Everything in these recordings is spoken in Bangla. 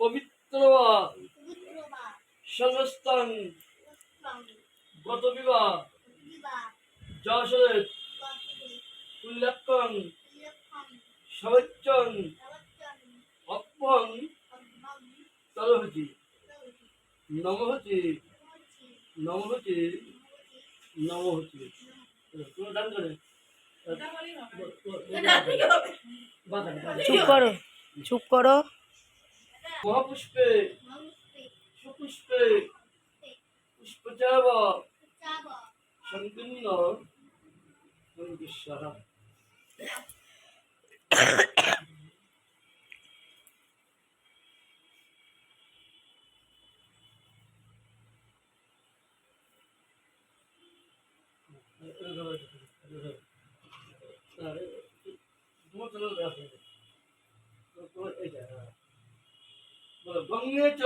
পবিত্র বা সর্বস্থান গত বিবাহ যশোরের উল্লেখন সবচ্চন অপং তরহতি নমহতি নমহতি নমহতি কোনো দান করে চুপ করো চুপ করো। মহাপুষ্পে সুপুষ্পে পুষ্পচাব সংকীর্ণ গঙ্গে চ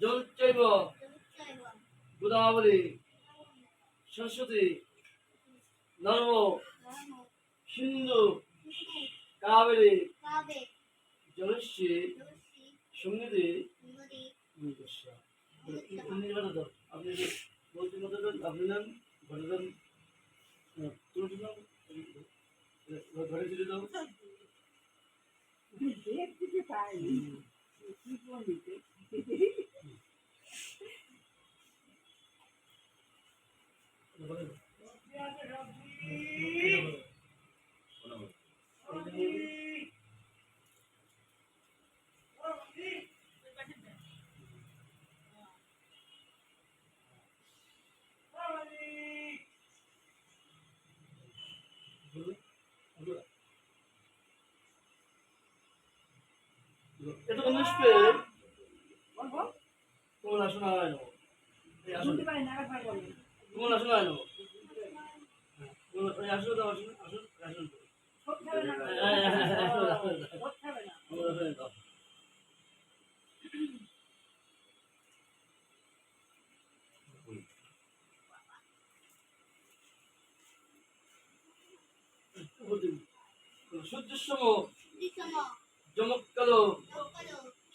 জলচৈব গোদাবরী। সরস্বতী। নর্ম। সিন্ধু। কাবেরী। জলস্বী সঙ্গীতি। আপনি যে বলছেন আপনি নেন ঘরে দেন তুলসী নাম? ঘরে চলে যাও। এটা নিষ্পে তোমার আসন হয় না। এই আসন। হয় না এই আসন দাও আসন আসন আসন। সূর্যের সম জমকালো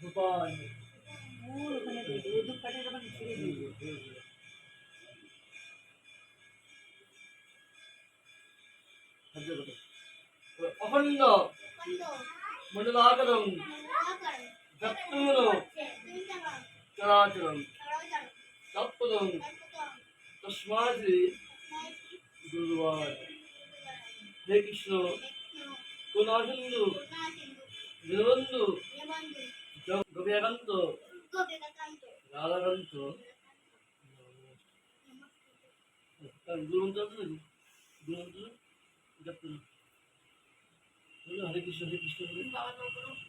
ದುಬಾಯ್ ಮೂರು ಕಡೆ ಒಂದು ಕಡೆ ಬಂದು ಸಿಗಬೇಕು అఖండ మండలాకరం దత్తములు చరాచరం తప్పదం తస్మాది గురువార్ హే కృష్ణ కొనాహిందు నిలవందు নাকি? রাধাকান্ত হরে কৃষ্ণ হরে কৃষ্ণ হরে কৃষ্ণ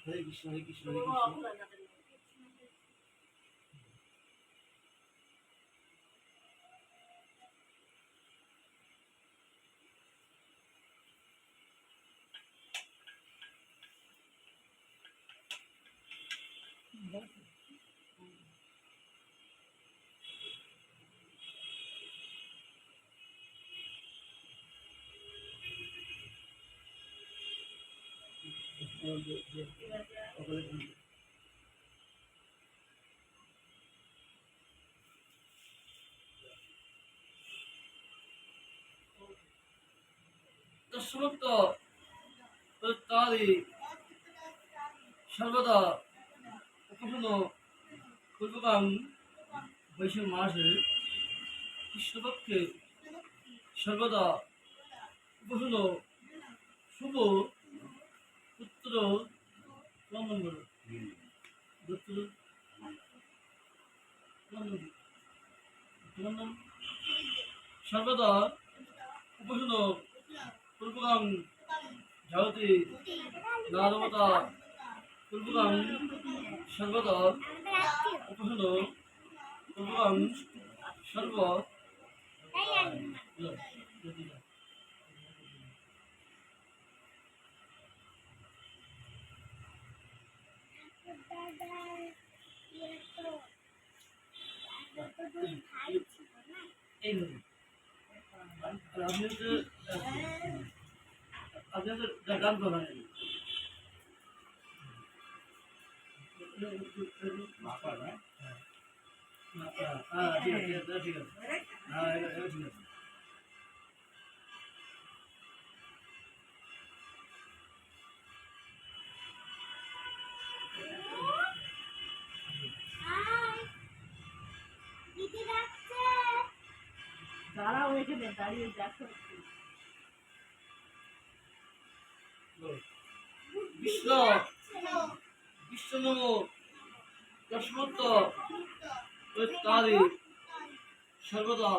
হরে কৃষ্ণ হরে কৃষ্ণ। তসমুক্ত প্রত্যাদি সর্বদা উপসন্ন পূর্বকাম বৈশাখ মাসে কৃষ্ণপক্ষে সর্বদা উপসন্ন শুভ পুত্র তোমার নাম? সর্বদা উপসন্ন পূর্বগাম ঝাড়তি নারমতা পূর্বগাম সর্বদা উপসন্ন পূর্বগাম সর্ব আপনি হচ্ছে আপনি হচ্ছে গান প্রধান হ্যাঁ ঠিক আছে ঠিক আছে ঠিক আছে হ্যাঁ ঠিক আছে এখানে দাঁড়িয়ে দেখো। বিশ্ব। বিশ্ব নম তারি সর্বদা।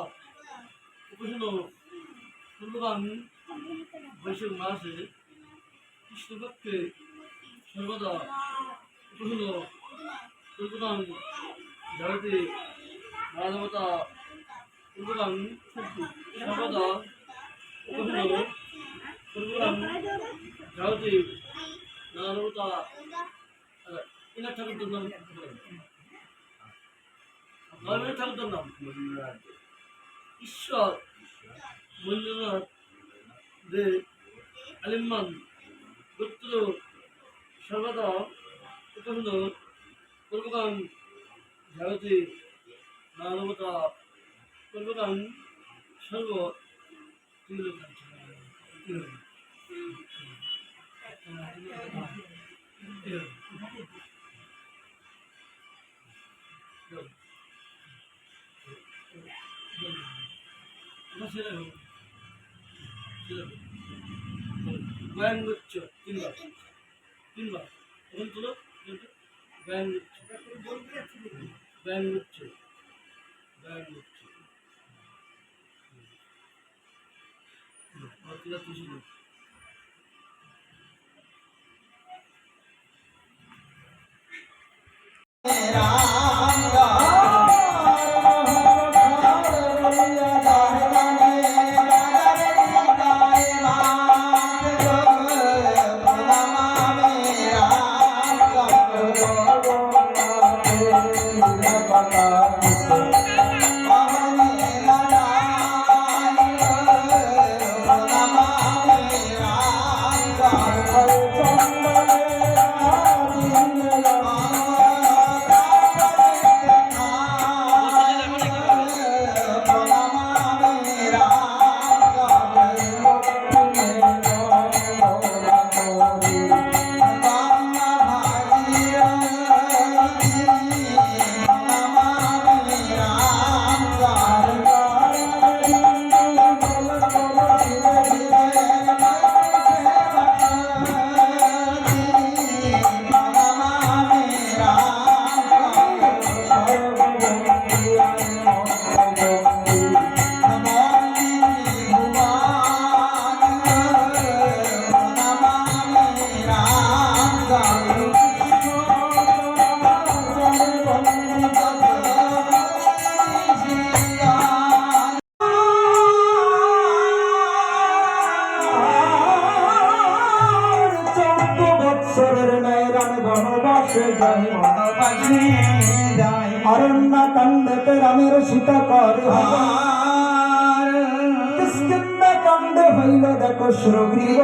উপসন্ন পূর্বগান বৈশাখ মাসে। কৃষ্ণপক্ষে। সর্বদা। উপসন্ন পূর্বগান জগতে। 불구랑 잡아다. 오금나로 불구랑 자우지. 나로다. 아, 이나 타고 뜬남 아, 나를 타고 뜬남 이슈아 몰려나 내 알림만 것들로 잡아다. 오금나로 불구랑 자우지. 나로다. নরমের ঠাকুরদের নাম ঈশ্বর মঞ্জুনাথ দে আলিমান গোত্র সর্বদা উপন্ন পূর্বগান জগতে নারমতা পূর্বগান সর্ব ব্যায়াম করছো তিনবার তিনবার এখন তুলো ব্যায়াম করছো ব্যায়াম করছো ব্যায়াম করছো Aqui aqui de অরণ্য কাণ্ডতে রামের সীতা করে কিষ্কিন্ধা হইল দেখো সুগ্রীব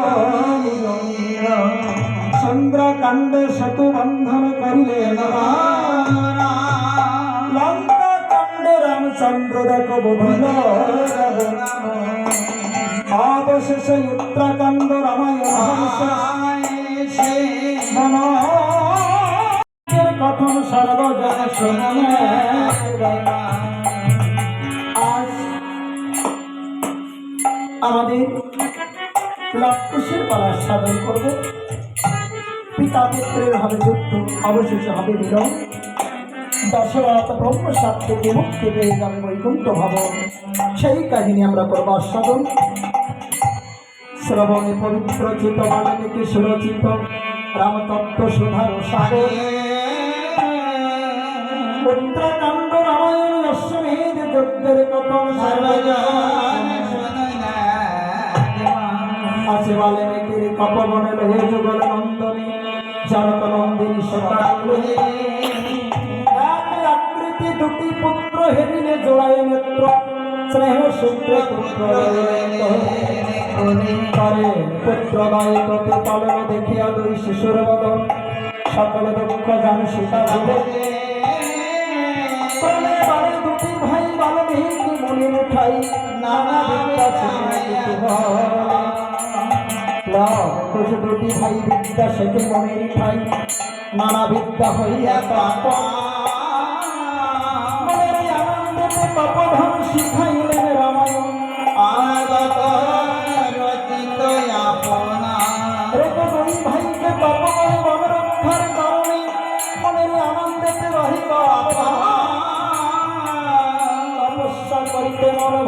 চন্দ্র কাণ্ডে সেতু বন্ধন করিলে লঙ্কা কাণ্ডে রামচন্দ্র দেখো বুঝল অবশেষে উত্তরাখণ্ড রামায়ণ সর্বজন শুনে আজ আমাদের লক্ষসের পালা সাধন করব। পিতা পুত্রের হবে যুক্ত অবশেষে হবে মিলন। দশরথ ব্রহ্মসাপ থেকে মুক্তি পেয়ে যাবে বৈকুণ্ঠ ভবন, সেই কাহিনী আমরা করব আস্বাদন। শ্রবণে পবিত্র চিত বাল্মীকি সুরচিত রামতত্ত্ব সুধার সাগর উত্তরাখণ্ড রামায়ণ অশ্বমেধ যজ্ঞের কথন আছে বাল্মীকির কপবনে লোহে যুগল নন্দনী জনক নন্দিনী সকালে এক আকৃতি দুটি পুত্র হেরিলে জোড়ায় নেত্র, স্নেহ সূত্র পুত্র করে পুত্র নয় প্রতি পালন দেখিয়া দুই শিশুর বদন সকল দুঃখ জান সীতা প্রাণে বাড়ে দুটি ভাই বাল্মীকি মনির ঠাই নানা বিদ্যা শিখে লক্ষ দুটি ভাই বিদ্যা শেখে মনির ঠাই। নানা বিদ্যা হইয়া পাপা মনের শিখাইলেন রামায়ণ।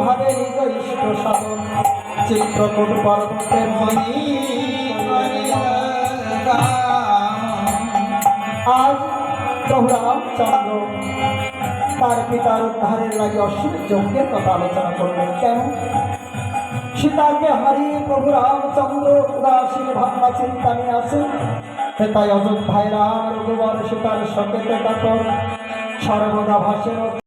ভাবে নিজ চিত্রকূট পর্বতে মনি আজ প্রভুরামচন্দ্র তার পিতার উদ্ধারের লাগে অশ্বীর যজ্ঞের কথা আলোচনা করলেন। কেন? সীতাকে হারিয়ে প্রভু রামচন্দ্র উদাসীন ভাবনা চিন্তা নিয়ে আসেন তাই অযোধ্যায় রাম রঘুবর সীতার সকেতে কাতর সর্বদা ভাসেন।